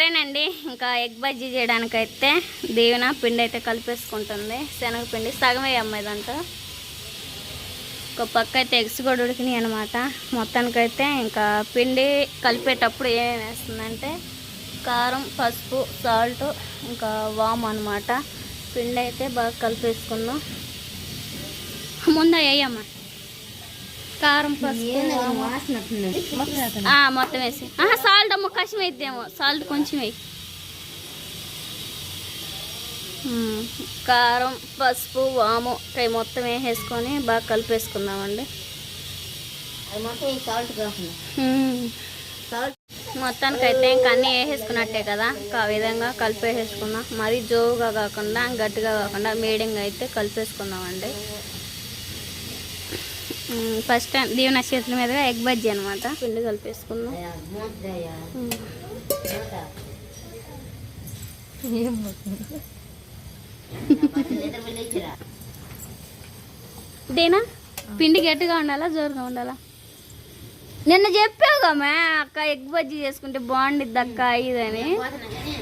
సరేనండి ఇంకా ఎగ్ బజ్జీ చేయడానికి అయితే దీవెన పిండి అయితే కలిపేసుకుంటుంది శనగపిండి సగమే వేయమ్మ ఒక పక్క అయితే ఎగ్స్ కూడా ఉడికినాయి అనమాట మొత్తానికైతే ఇంకా పిండి కలిపేటప్పుడు ఏమేమి వేస్తుందంటే కారం పసుపు సాల్ట్ ఇంకా వామ్ అనమాట పిండి అయితే బాగా కలిపేసుకున్నాం ముందు వేయమ్మా. కారం మొత్తం వేసి. ఆహా సాల్ట్ అమ్మ కషం వేద్దేమో. సాల్ట్ కొంచెం వేయి. కారం పసుపు వాము కై మొత్తం వేసేసుకొని బాగా కలిపేసుకుందామండి. అయితే ఇంకా అన్నీ వేసేసుకున్నట్టే కదా? ఇంకా ఆ విధంగా కలిపేసేసుకుందాం. మరీ జోవుగా కాకుండా గట్టిగా కాకుండా మీడియంగా అయితే కలిపేసుకుందామండి. ఫస్ట్ టైం దీవెన చేతుల మీదుగా ఎగ్ బజ్జీ అనమాట పిండి కలిపేసుకుందాం. దేనా? పిండి గట్టిగా ఉండాలా జోరుగా ఉండాలా? నిన్న చెప్పావుగా మే అక్క ఎగ్ బజ్జీ చేసుకుంటే బాగుండిద్ది అక్క ఇదని. పోతున్నా కానీ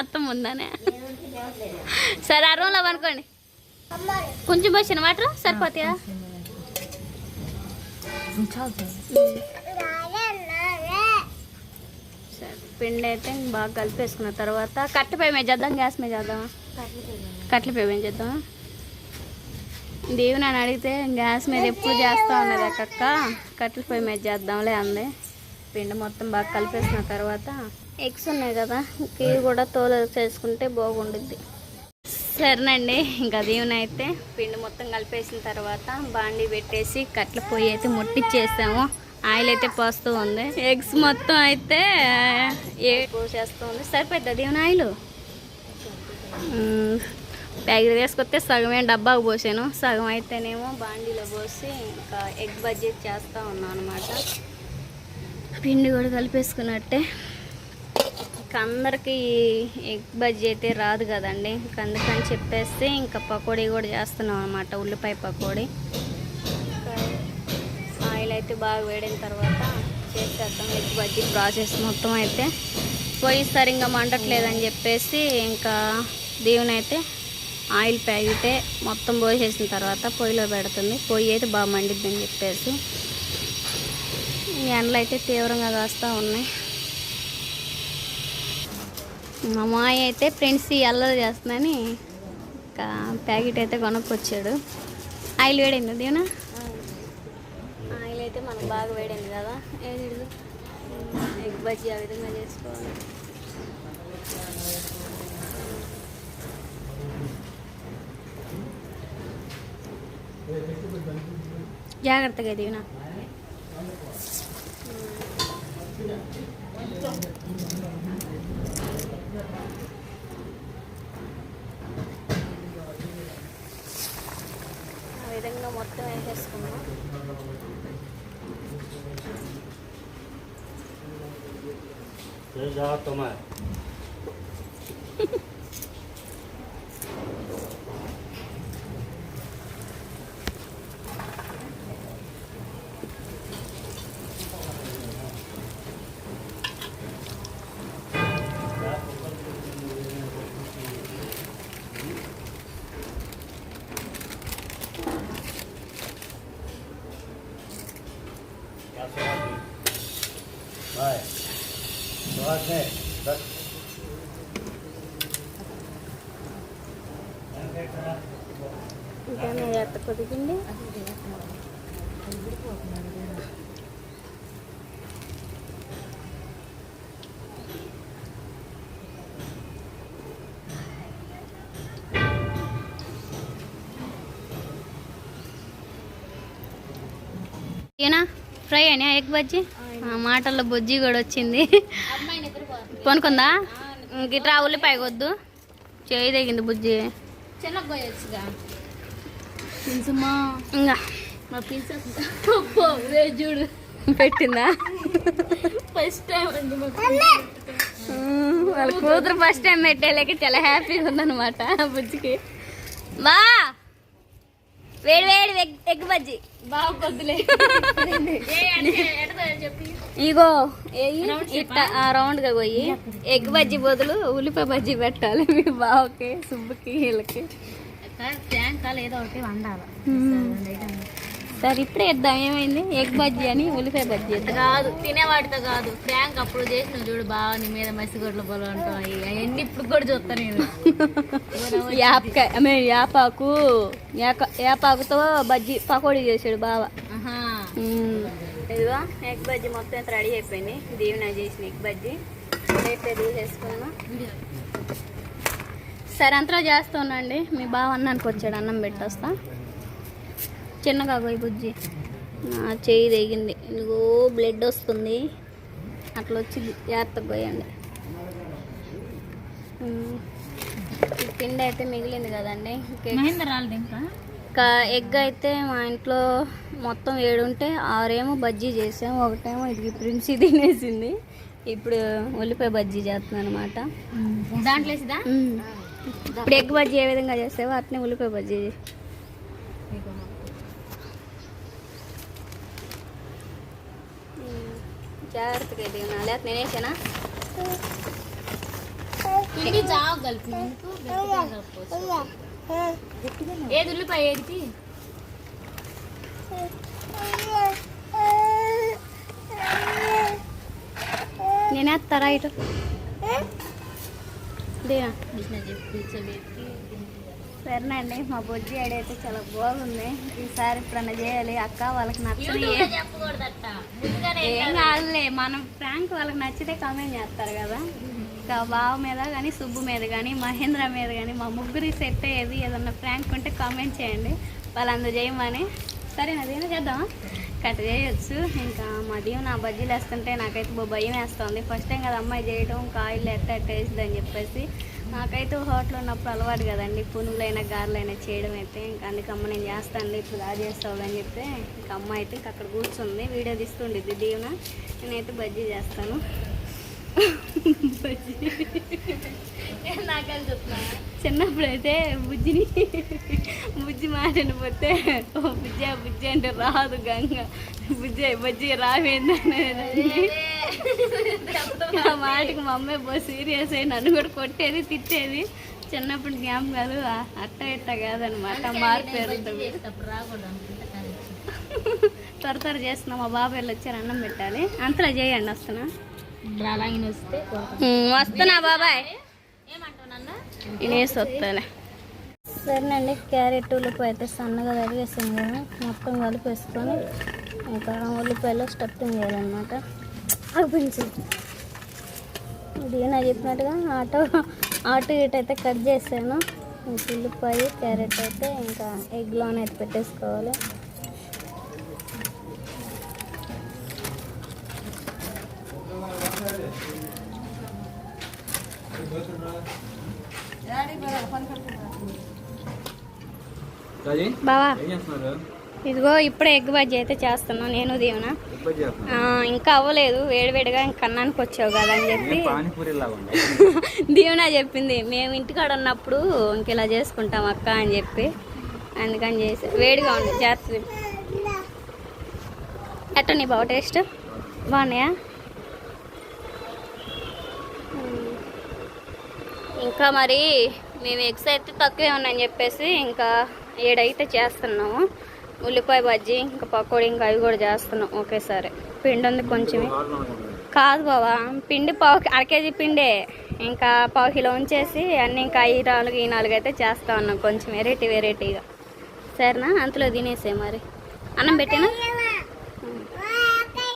అత్తం ఉందనే సరే ఆ అనుకోండి కొంచెం పోసిన వాటర్ సరిపోతాయా? సరే పిండి అయితే బాగా కలిపేసుకున్న తర్వాత కట్టెపై మీద చేద్దాం గ్యాస్ మీద చేద్దామా? కట్టెలపై మేము చేద్దామా? దేవుని అని అడిగితే గ్యాస్ మీద ఎప్పుడు చేస్తా ఉన్నది అక్కక్క కట్టెల పొయ్యి మీద చేద్దాంలే అంది. పిండి మొత్తం బాగా కలిపేసిన తర్వాత ఎగ్స్ ఉన్నాయి కదా ఇవి కూడా తోలు చేసుకుంటే బాగుండుద్ది. సరేనండి. ఇంకా దీవెన అయితే పిండి మొత్తం కలిపేసిన తర్వాత బాండి పెట్టేసి కట్ల పొయ్యి అయితే ముట్టించేసాము ఆయిల్ అయితే పోస్తూ ఉంది. ఎగ్స్ మొత్తం అయితే ఏ పోసేస్తూ ఉంది సరిపోద్ది దీవెన ఆయిల్? ప్యాకెట్ తీసుకొస్తే సగమే డబ్బాకు పోసాను. సగం అయితేనేమో బాండీలో పోసి ఇంకా ఎగ్ బడ్జెట్ చేస్తూ ఉన్నాం అనమాట పిండి కూడా కలిపేసుకున్నట్టే. అందరికి ఎగ్ బజ్జీ అయితే రాదు కదండి. ఇంకా అందుకని చెప్పేస్తే ఇంకా పకోడీ కూడా చేస్తున్నాం అనమాట ఉల్లిపాయ పకోడీ. ఇంకా ఆయిల్ అయితే బాగా వేడిన తర్వాత చేసేద్దాం. ఎగ్ బజ్జీ ప్రాసెస్ మొత్తం అయితే పొయ్యి సరిగ్గా మండట్లేదని చెప్పేసి ఇంకా దీవెన అయితే ఆయిల్ ప్యాకెటే మొత్తం పోసేసిన తర్వాత పొయ్యిలో పెడుతుంది. పొయ్యి అయితే బాగా మండిద్దని చెప్పేసి. ఎండలు అయితే తీవ్రంగా కాస్తూ ఉన్నాయి. మా మాయ అయితే ఫ్రెండ్స్ అల్లరి చేస్తుందని ఇంకా ప్యాకెట్ అయితే కొనుక్కొచ్చాడు. ఆయిల్ వేడింది దీవెన? ఆయిల్ అయితే మనకు బాగా వేడింది కదా. ఏది ఎగ్ బజ్జీ ఆ విధంగా చేసుకోవాలి. జాగ్రత్తగా దీవెన. ఆ విధంగా మొత్తం వేసేసుకున్నాం जाओ పొదిగింది. ఏనా? ఫ్రై అయినా ఎగ్ బజ్జీ? మాటల్లో బొజ్జి కూడా వచ్చింది. కొనుక్కుందా గిట్రా ఉల్లిపాయ వద్దు చేయి తెగింది బుజ్జి. చిన్న ఇంకా. మా చూడు. పెట్టిందా? ఫస్ట్ టైం అండి వాళ్ళ కూతురు ఫస్ట్ టైం పెట్టేలేక చాలా హ్యాపీగా ఉందన్నమాట బుజ్జికి. బా! వేడి వేడి ఎగ్- బజ్జీ. ఇగో ఏయి ఇట్ట ఆ రౌండ్గా పోయి ఎగ్ బజ్జీ బదులు ఉల్లిపాయ బజ్జీ పెట్టాలి మీ బావకి సుబ్బుకి వీళ్ళకి. ఏదో ఒకటి వండాలి. సరే ఇప్పుడే ఇద్దాం ఏమైంది? ఎగ్ బజ్జీ అని ఉల్లిపాయ బజ్జీ కాదు తినేవాటితో కాదు. ప్రాంక్ అప్పుడు చేసిన చూడు బాగా నీ మీద మసిగొడ్ల పొలం ఉంటాయి అవన్నీ ఇప్పుడు కూడా చూస్తా నేను. యాపకాయ ఐ మీన్ యాపాకు యాక- యాపాకుతో బజ్జీ పకోడీ చేసాడు బావ. మ్మ్. ఇదిగో ఎగ్ బజ్జీ మొత్తం అయితే రెడీ అయిపోయింది. దీవెన చేసిన ఎగ్ బజ్జీ. రేపే తీసేసుకున్నాను. సరే అంతలో చేస్తానండి. మీ బావ అన్నానికి వచ్చాడు అన్నం పెట్టొస్తా. చిన్నగా పోయి బుజ్జి. నా చేయి తెగింది. ఇదిగో బ్లడ్ వస్తుంది. అట్లా వచ్చి జాగ్రత్తగా పోయండి. పిండి అయితే మిగిలింది కదండి. ఇంకే ఎగ్ అయితే మా ఇంట్లో మొత్తం ఏడు ఉంటే ఆరేమో బజ్జీ చేసాం. ఒకటేమో ఇది ప్రిన్సి తినేసింది. ఇప్పుడు ఉల్లిపాయ బజ్జీ చేస్తున్నాను అనమాట దాంట్లో ఇప్పుడు ఎగ్ బజ్జీ ఏ విధంగా చేస్తావో అట్నే ఉల్లిపాయ బజ్జీ జాగ్రత్తగా ఇది నేనేసానా. ఏది ఉల్లిపాయ ఏది? నేనేస్తారా ఇటు దేనా కృష్ణ చెప్పి కూర్చోబెట్టి సరేనండి మా బొజ్జి ఆడైతే చాలా బాగుంది. ఈసారి ఎప్పుడన్నా చేయాలి అక్క వాళ్ళకి నచ్చని ఏం కాదులే మనం ప్రాంక్ వాళ్ళకి నచ్చితే కామెంట్ చేస్తారు కదా. ఇంకా బావ మీద కానీ సుబ్బు మీద కానీ మహేంద్ర మీద కానీ మా ముగ్గురి సెట్ అయ్యేది. ఏదన్నా ప్రాంక్ ఉంటే కామెంట్ చేయండి. వాళ్ళందరూ చేయమని. సరే అదేనా చేద్దాం కట్ చేయొచ్చు. ఇంకా మా నా బజ్జీలు వేస్తుంటే నాకైతే భయం వేస్తుంది. ఫస్ట్ టైం కదా అమ్మాయి చేయడం కాయలు ఎట్ట ఎట్ట అని చెప్పేసి. నాకైతే హోటల్ ఉన్నప్పుడు అలవాటు కదండి. పునుగులైనా గారెలైనా చేయడం అయితే. ఇంకా అందుకే అమ్మ నేను చేస్తాను ఇప్పుడు దా చేస్తావు అని చెప్తే ఇంకా అమ్మ అయితే ఇంకా అక్కడ కూర్చుంది. వీడియో తీస్తుండిద్ది దీవున. నేనైతే బజ్జీ చేస్తాను. చిన్నప్పుడైతే బుజ్జిని బుజ్జి మాటనిపోతే ఓ బుజ్జి బుజ్జి అంటే రాదు గంగ. బుజ్జి బుజ్జి రావేందని ఆ మాటకి మా అమ్మాయి బో సీరియస్ అయి నన్ను కూడా కొట్టేది తిట్టేది. చిన్నప్పుడు జ్ఞాపకాలు కాదు అట్ట ఇట్ట కాదనమాట మార్పు పెరుగుతుంది. త్వర త్వర చేస్తున్నా మా బాబాయ్ వచ్చారు అన్నం పెట్టాలి. అంతలా చేయండి వస్తున్నా. వస్తున్నా బాబాయ్. వస్తాలే. సరేనండి క్యారెట్ ఉల్లిపాయ అయితే సన్నగా తరిగేసాం కదా మొత్తం కలిపేసుకొని ఇంకా ఉల్లిపాయలో స్టఫింగ్ చేయాలన్నమాట. అనిపించి ఇది నా చెప్పినట్టుగా ఆటో ఆటో ఇటు అయితే కట్ చేసాను. ఇంక ఉల్లిపాయ క్యారెట్ అయితే ఇంకా ఎగ్లోనే అయితే పెట్టేసుకోవాలి. బావా. ఇదిగో ఇప్పుడే ఎగ్ బజ్జీ అయితే చేస్తున్నాను నేను దీవెన. ఇంకా అవ్వలేదు. వేడివేడిగా ఇంక అన్నానికి వచ్చావు కదా అని చెప్పి. దీవెన చెప్పింది మేము ఇంటికాడ ఉన్నప్పుడు ఇంక ఇలా చేసుకుంటాం అక్క అని చెప్పి. అందుకని చేసి వేడిగా ఉంది జాగ్రత్త ఎట్ట నీ బావ టేస్ట్? బాగున్నాయా? ఇంకా మరి మేము ఎగ్స్ అయితే తక్కువే ఉన్నాయని చెప్పేసి ఇంకా ఏడైతే చేస్తున్నాము ఉల్లిపాయ బజ్జీ ఇంకా పకోడీ ఇంకా అవి కూడా చేస్తున్నాం. ఒకేసారి పిండి ఉంది కొంచెమే. కాదు బావా పిండి పావు అర కేజీ పిండే. ఇంకా పావు కిలో ఉంచేసి అన్నీ ఇంకా ఈ నాలుగు ఈ నాలుగు అయితే చేస్తా ఉన్నాం కొంచెం వెరైటీ వెరైటీగా సరేనా? అంతలో తినేసే మరి. అన్నం పెట్టినా?